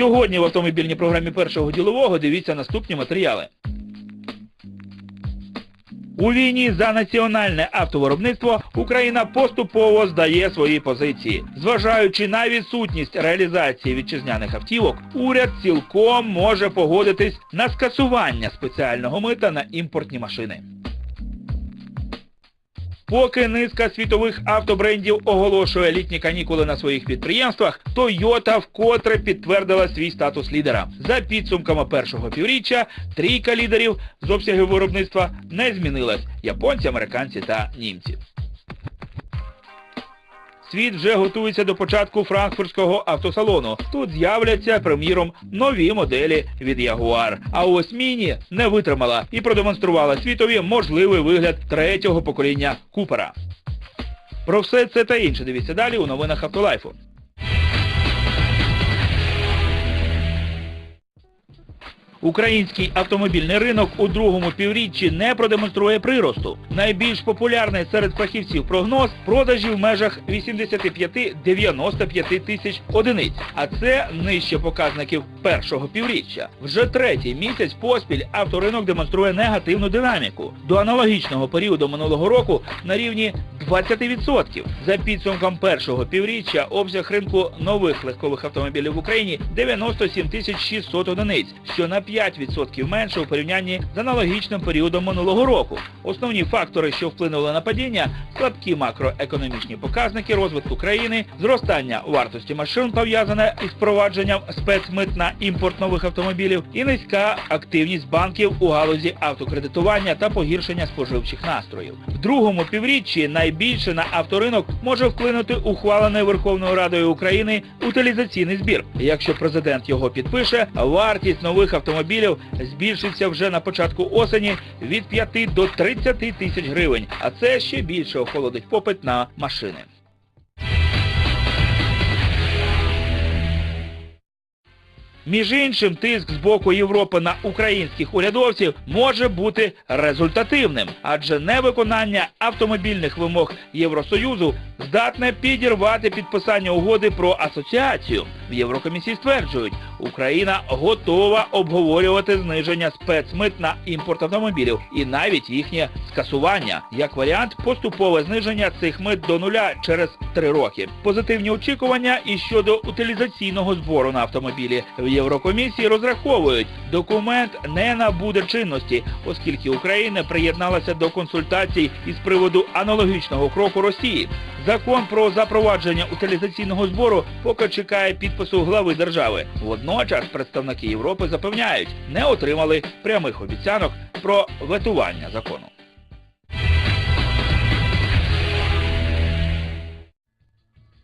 Сьогодні в автомобільній програмі першого ділового дивіться наступні матеріали. У війні за національне автовиробництво Україна поступово здає свої позиції. Зважаючи на відсутність реалізації вітчизняних автівок, уряд цілком може погодитись на скасування спеціального мита на імпортні машини. Поки низка світових автобрендів оголошує літні канікули на своїх підприємствах, Toyota вкотре підтвердила свій статус лідера. За підсумками першого півріччя трійка лідерів з обсягів виробництва не змінилась – японці, американці та німці. Світ вже готується до початку франкфуртського автосалону. Тут з'являться, приміром, нові моделі від Jaguar. А ось Міні не витримала і продемонструвала світові можливий вигляд третього покоління Купера. Про все це та інше дивіться далі у новинах Автолайфу. Український автомобільний ринок у другому півріччі не продемонструє приросту. Найбільш популярний серед фахівців прогноз продажі в межах 85-95 тисяч одиниць, а це нижче показників першого півріччя. Вже третій місяць поспіль авторинок демонструє негативну динаміку. До аналогічного періоду минулого року на рівні 20%. За підсумком першого півріччя обсяг ринку нових легкових автомобілів в Україні 97 тисяч 600 одиниць, що на 5% менше у порівнянні з аналогічним періодом минулого року. Основні фактори, що вплинули на падіння, слабкі макроекономічні показники розвитку країни, зростання вартості машин, пов'язане із впровадженням спецмит на імпорт нових автомобілів і низька активність банків у галузі автокредитування та погіршення споживчих настроїв. В другому півріччі найбільше на авторинок може вплинути ухвалений Верховною Радою України утилізаційний збір. Якщо президент його підпише, вартість нових автомобілів збільшиться вже на початку осені від 5 до 30 тисяч гривень, а це ще більше охолодить попит на машини. Між іншим, тиск з боку Європи на українських урядовців може бути результативним, адже невиконання автомобільних вимог Євросоюзу здатне підірвати підписання угоди про асоціацію. В Єврокомісії стверджують, Україна готова обговорювати зниження спецмит на імпорт автомобілів і навіть їхнє скасування. Як варіант, поступове зниження цих мит до нуля через три роки. Позитивні очікування і щодо утилізаційного збору на автомобілі. В Єврокомісії розраховують, документ не набуде чинності, оскільки Україна приєдналася до консультацій із приводу аналогічного кроку Росії. Закон про запровадження утилізаційного збору поки чекає підпису глави держави. Водночас представники Європи запевняють, не отримали прямих обіцянок про ветування закону.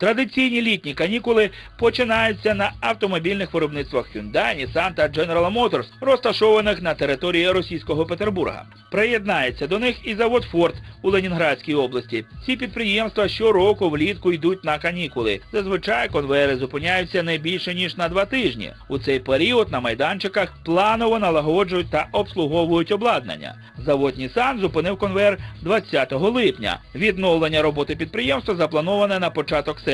Традиційні літні канікули починаються на автомобільних виробництвах Hyundai, Nissan та General Motors, розташованих на території російського Петербурга. Приєднається до них і завод Ford у Ленінградській області. Ці підприємства щороку влітку йдуть на канікули. Зазвичай конвейери зупиняються не більше ніж на два тижні. У цей період на майданчиках планово налагоджують та обслуговують обладнання. Завод Nissan зупинив конвейер 20 липня. Відновлення роботи підприємства заплановане на початок серпня.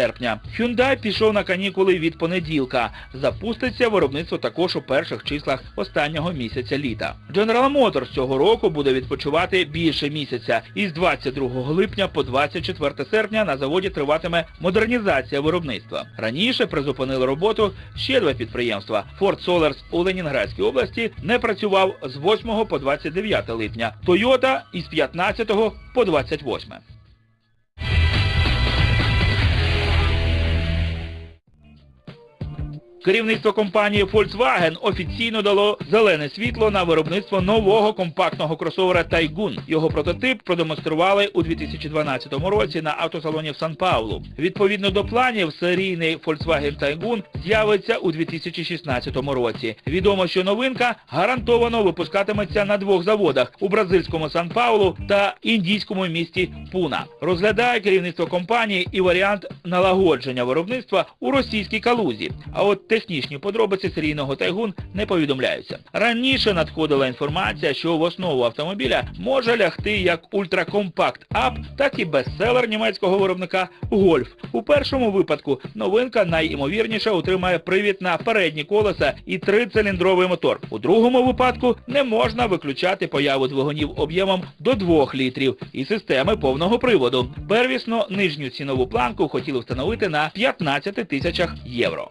Hyundai пішов на канікули від понеділка. Запуститься виробництво також у перших числах останнього місяця літа. General Motors цього року буде відпочивати більше місяця. Із 22 липня по 24 серпня на заводі триватиме модернізація виробництва. Раніше призупинили роботу ще два підприємства. Ford Solars у Ленінградській області не працював з 8 по 29 липня. Toyota із 15 по 28. Керівництво компанії Volkswagen офіційно дало зелене світло на виробництво нового компактного кросовера Taygun. Його прототип продемонстрували у 2012 році на автосалоні в Сан-Паулу. Відповідно до планів, серійний Volkswagen Taygun з'явиться у 2016 році. Відомо, що новинка гарантовано випускатиметься на двох заводах у бразильському Сан-Паулу та індійському місті Пуна. Розглядає керівництво компанії і варіант налагодження виробництва у російській Калузі. А от технічні подробиці серійного тайгун не повідомляються. Раніше надходила інформація, що в основу автомобіля може лягти як ультракомпакт ап, так і бестселер німецького виробника Гольф. У першому випадку новинка найімовірніше отримає привід на передні колеса і трициліндровий мотор. У другому випадку не можна виключати появу двигунів об'ємом до 2 літрів і системи повного приводу. Первісно нижню цінову планку хотіли встановити на 15 тисячах євро.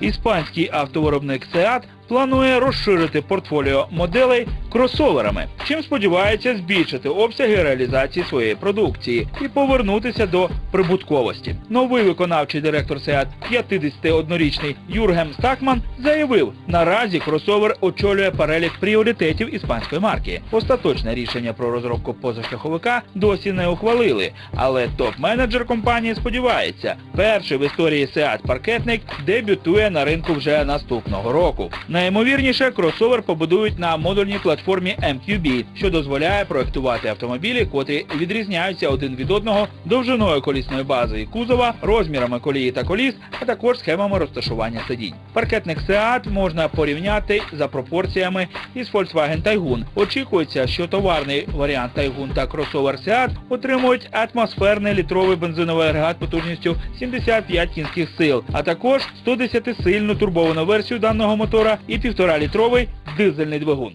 Іспанський автовиробник Seat планує розширити портфоліо моделей кросоверами, чим сподівається збільшити обсяги реалізації своєї продукції і повернутися до прибутковості. Новий виконавчий директор Seat 51-річний Юргем Стакман заявив, наразі кросовер очолює перелік пріоритетів іспанської марки. Остаточне рішення про розробку позашляховика досі не ухвалили, але топ-менеджер компанії сподівається, перший в історії Seat паркетник дебютує на ринку вже наступного року. Найімовірніше, кросовер побудують на модульній платформі MQB, що дозволяє проектувати автомобілі, котрі відрізняються один від одного довжиною колісної бази і кузова, розмірами колії та коліс, а також схемами розташування сидінь. Паркетник Seat можна порівняти за пропорціями із Volkswagen Taygun. Очікується, що товарний варіант Taygun та кросовер Seat отримують атмосферний літровий бензиновий агрегат потужністю 75 кінських сил, а також 110-сильну турбовану версію даного мотора і 1,5-літровий дизельний двигун.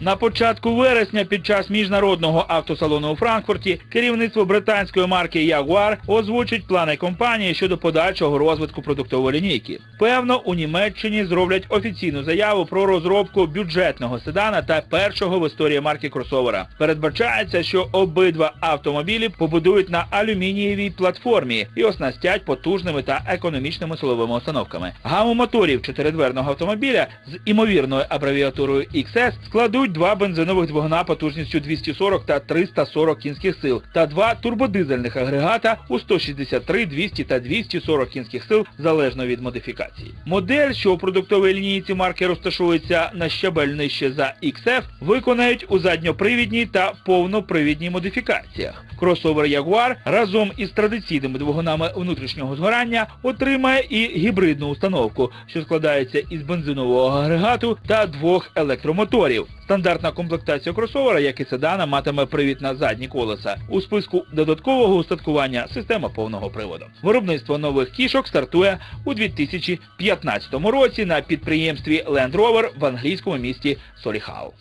На початку вересня під час міжнародного автосалону у Франкфурті керівництво британської марки Jaguar озвучить плани компанії щодо подальшого розвитку продуктової лінійки. Певно, у Німеччині зроблять офіційну заяву про розробку бюджетного седана та першого в історії марки кросовера. Передбачається, що обидва автомобілі побудують на алюмінієвій платформі і оснастять потужними та економічними силовими установками. Гаму моторів чотиридверного автомобіля з імовірною абревіатурою XS складуть два бензинових двигуна потужністю 240 та 340 кінських сил та два турбодизельних агрегата у 163, 200 та 240 кінських сил залежно від модифікації. Модель, що у продуктовій лінійці марки розташується на щабель нижче за XF, виконають у задньопривідній та повнопривідній модифікаціях. Кросовер Jaguar разом із традиційними двигунами внутрішнього згорання отримає і гібридну установку, що складається із бензинового агрегату та двох електромоторів. Стандартна комплектація кросовера, як і седана, матиме привід на задні колеса. У списку додаткового устаткування система повного приводу. Виробництво нових кішок стартує у 2015 році на підприємстві Land Rover в англійському місті Соліхау.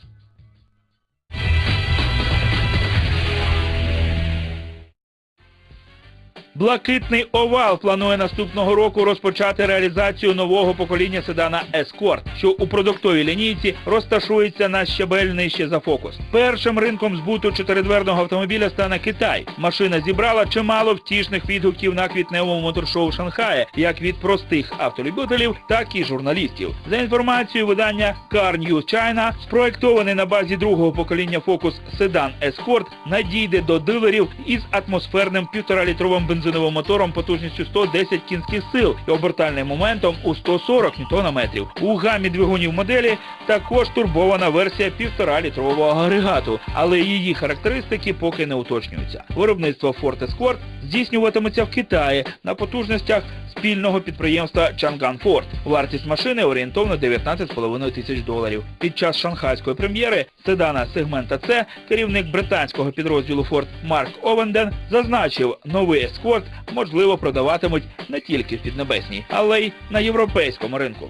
Блакитний овал планує наступного року розпочати реалізацію нового покоління седана Escort, що у продуктовій лінійці розташується на щабель нижче за фокус. Першим ринком збуту чотиридверного автомобіля стане Китай. Машина зібрала чимало втішних відгуків на квітневому моторшоу Шанхая, як від простих автолюбителів, так і журналістів. За інформацією видання Car News China, спроектований на базі другого покоління Focus седан Escort надійде до дилерів із атмосферним 1,5-літровим бензиновим мотором потужністю 110 кінських сил і обертальним моментом у 140 Нм. У гамі двигунів моделі також турбована версія 1,5-літрового агрегату, але її характеристики поки не уточнюються. Виробництво Ford Escort здійснюватиметься в Китаї на потужностях спільного підприємства Chang'an Ford. Вартість машини орієнтовно 19,5 тисяч доларів. Під час шанхайської прем'єри седана сегмента С керівник британського підрозділу Ford Марк Овенден зазначив, новий Escort можливо продаватимуть не тільки в Піднебесній, але й на європейському ринку.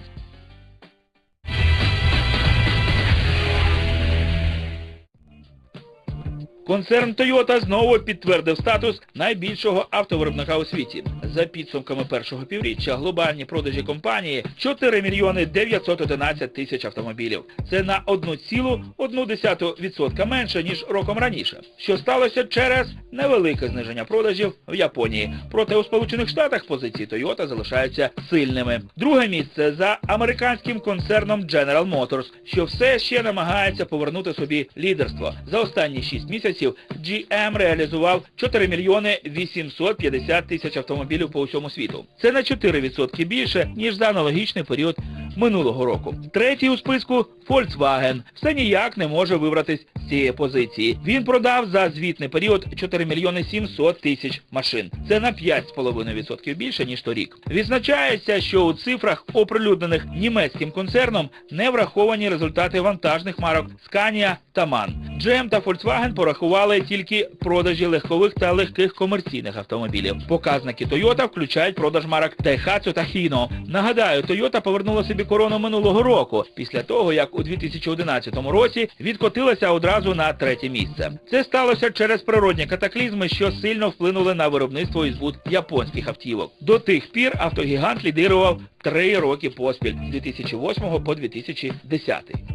Концерн Toyota знову підтвердив статус найбільшого автовиробника у світі. За підсумками першого півріччя глобальні продажі компанії 4 мільйони 911 тисяч автомобілів. Це на 1,1% менше, ніж роком раніше, що сталося через невелике зниження продажів в Японії. Проте у Сполучених Штатах позиції Toyota залишаються сильними. Друге місце за американським концерном General Motors, що все ще намагається повернути собі лідерство. За останні 6 місяців GM реалізував 4 мільйони 850 тисяч автомобілів по усьому світу. Це на 4% більше, ніж за аналогічний період минулого року. Третій у списку Volkswagen. Все ніяк не може вибратись цієї позиції. Він продав за звітний період 4 мільйони 700 тисяч машин. Це на 5,5% більше, ніж торік. Відзначається, що у цифрах, оприлюднених німецьким концерном, не враховані результати вантажних марок Scania та MAN. GM та Volkswagen порахували тільки продажі легкових та легких комерційних автомобілів. Показники Toyota включають продаж марок Daihatsu та Hino. Нагадаю, Toyota повернула собі корону минулого року, після того, як у 2011 році відкотилася одразу на третє місце. Це сталося через природні катаклізми, що сильно вплинули на виробництво і збут японських автівок. До тих пір автогігант лідирував три роки поспіль з 2008 по 2010.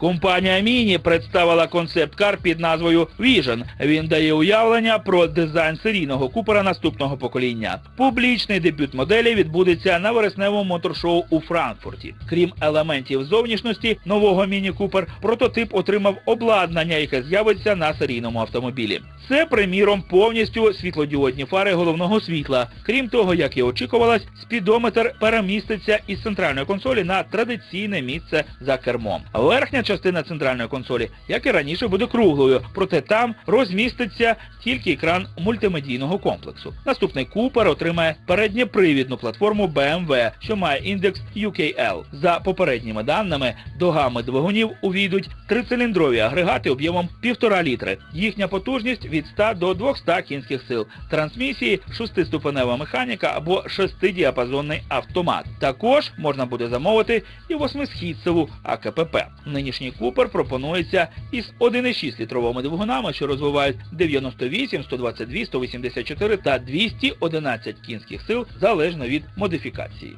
Компанія Міні представила концепт-кар під назвою Vision. Він дає уявлення про дизайн серійного купера наступного покоління. Публічний дебют моделі відбудеться на вересневому моторшоу у Франкфурті. Крім елементів зовнішності нового Міні Купер, прототип отримав обладнання, яке з'явиться на серійному автомобілі. Це, приміром, повністю світлодіодні фари головного світла. Крім того, як і очікувалось, спідометр переміститься із центральної консолі на традиційне місце за кермом. Верхня частина центральної консолі, як і раніше, буде круглою, проте там розміститься тільки екран мультимедійного комплексу. Наступний Купер отримає переднєпривідну платформу BMW, що має індекс UKL. За попередніми даними, до гами двигунів увійдуть трициліндрові агрегати об'ємом 1,5 літри. Їхня потужність від 100 до 200 кінських сил. Трансмісії шестиступенева механіка або шестидіапазонний автомат. Також можна буде замовити і восьмисхідцеву АКПП. Нинішній Купер пропонується із 1,6 літровими двигунами, що розвивають 98, 122, 184 та 211 кінських сил залежно від модифікації.